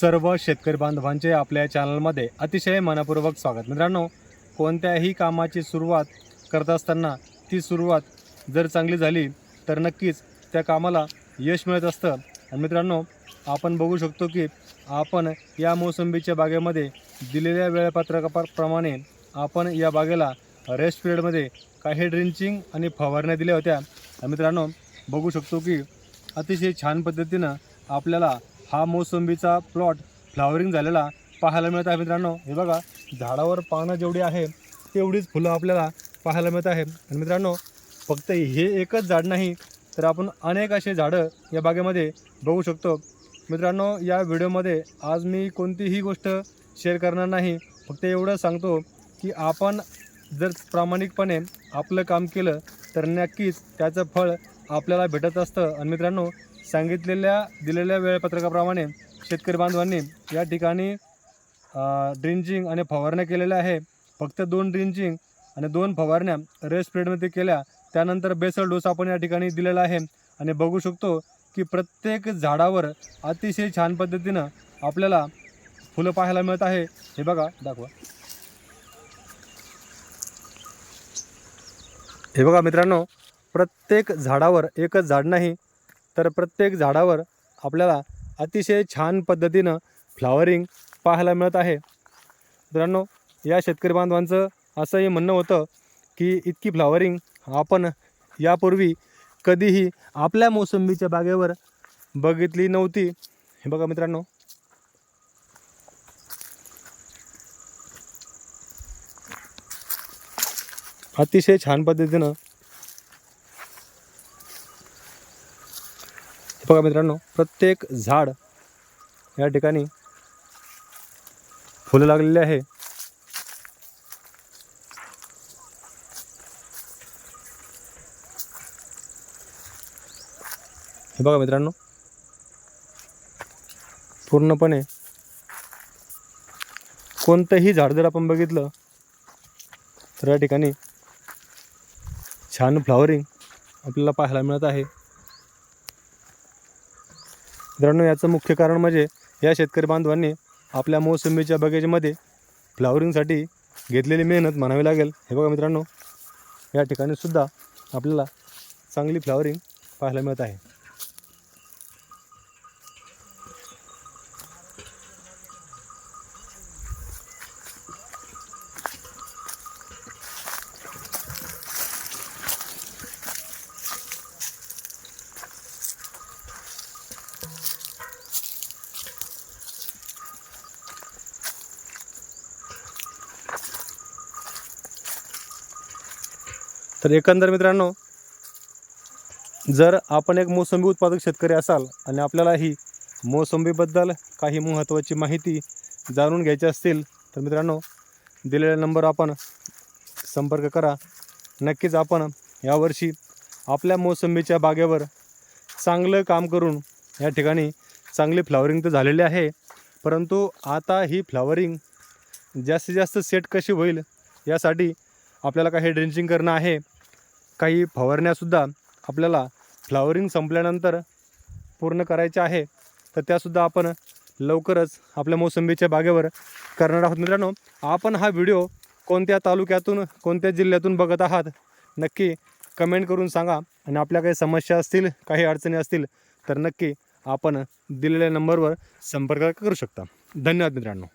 सर्व शेतकरी बांधवांचे आपल्या चॅनलमध्ये अतिशय मनपूर्वक स्वागत. मित्रांनो कोणत्याही कामाची सुरुवात करत असताना ती सुरुवात जर चांगली झाली तर नक्कीच त्या कामाला यश मिळत असतं. आणि मित्रांनो आपण बघू शकतो की आपण या मोसंबीच्या बागेमध्ये दिलेल्या वेळापत्रकाप्रमाणे आपण या बागेला रेस्ट पिरियडमध्ये काही ड्रिंचिंग आणि फवारण्या दिल्या होत्या. आणि मित्रांनो बघू शकतो की अतिशय छान पद्धतीनं आपल्याला हा मोसंबीचा प्लॉट फ्लावरिंग झालेला पाहायला मिळत आहे मित्रांनो. हे बघा झाडावर पानं जेवढी आहे तेवढीच फुलं आपल्याला पाहायला मिळत आहे. आणि मित्रांनो फक्त हे एकच झाड नाही तर आपण अनेक असे झाडं या बागेमध्ये बघू शकतो. मित्रांनो या व्हिडिओमध्ये आज मी कोणतीही गोष्ट शेअर करणार नाही. फक्त एवढं सांगतो की आपण जर प्रामाणिकपणे आपलं काम केलं तर नक्कीच त्याचं फळ आपल्याला भेटत असतं. आणि मित्रांनो सांगितलेल्या दिलेल्या वेळापत्रकाप्रमाणे शेतकरी बांधवांनी या ठिकाणी ड्रिंचिंग आणि फवारण्या केलेल्या आहे. फक्त दोन ड्रिंचिंग आणि दोन फवारण्या रेस्ट पिरियडमध्ये केल्या. त्यानंतर बेसल डोस आपण या ठिकाणी दिलेला आहे. आणि बघू शकतो की प्रत्येक झाडावर अतिशय छान पद्धतीनं आपल्याला फुलं पाहायला मिळत आहे. हे बघा दाखवा. हे बघा मित्रांनो प्रत्येक झाडावर एकच झाड नाही तर प्रत्येक झाडावर आपल्याला अतिशय छान पद्धतीनं फ्लावरिंग पाहायला मिळत आहे. मित्रांनो या शेतकरी बांधवांचं असंही म्हणणं होतं की इतकी फ्लावरिंग आपण यापूर्वी कधीही आपल्या मोसंबीच्या बागेवर बघितली नव्हती. हे बघा मित्रांनो. अतिशय छान पद्धतीनं बघा मित्रांनो प्रत्येक झाड या ठिकाणी फुलं लागलेली आहे. हे बघा मित्रांनो पूर्णपणे कोणतंही झाड जर आपण बघितलं तर या ठिकाणी छान फ्लॉवरिंग आपल्याला पाहायला मिळत आहे. मित्रांनो याचं मुख्य कारण म्हणजे या शेतकरी बांधवांनी आपल्या मोसंबीच्या बगेजमध्ये फ्लावरिंगसाठी घेतलेली मेहनत म्हणावी लागेल. हे बघा मित्रांनो या ठिकाणी सुद्धा आपल्याला चांगली फ्लावरिंग पाहायला मिळत आहे. तर एकंदर मित्रांनो जर आपण एक मोसंबी उत्पादक शेतकरी असाल आणि आपल्यालाही मोसंबीबद्दल काही महत्त्वाची माहिती जाणून घ्यायची असतील तर मित्रांनो दिलेला नंबर आपण संपर्क करा. नक्कीच आपण यावर्षी आपल्या मोसंबीच्या बागेवर चांगलं काम करून या ठिकाणी चांगली फ्लावरिंग तर झालेली आहे परंतु आता ही फ्लावरिंग जास्तीत जास्त सेट कशी होईल यासाठी आपल्याला काही ड्रिंचिंग करणं आहे. काही फवारण्यासुद्धा आपल्याला फ्लावरिंग संपल्यानंतर पूर्ण करायच्या आहे तर त्यासुद्धा आपण लवकरच आपल्या मोसंबीच्या बागेवर करणार आहोत. मित्रांनो आपण हा व्हिडिओ कोणत्या तालुक्यातून कोणत्या जिल्ह्यातून बघत आहात नक्की कमेंट करून सांगा. आणि आपल्या काही समस्या असतील काही अडचणी असतील तर नक्की आपण दिलेल्या नंबरवर संपर्क करू शकता. धन्यवाद मित्रांनो.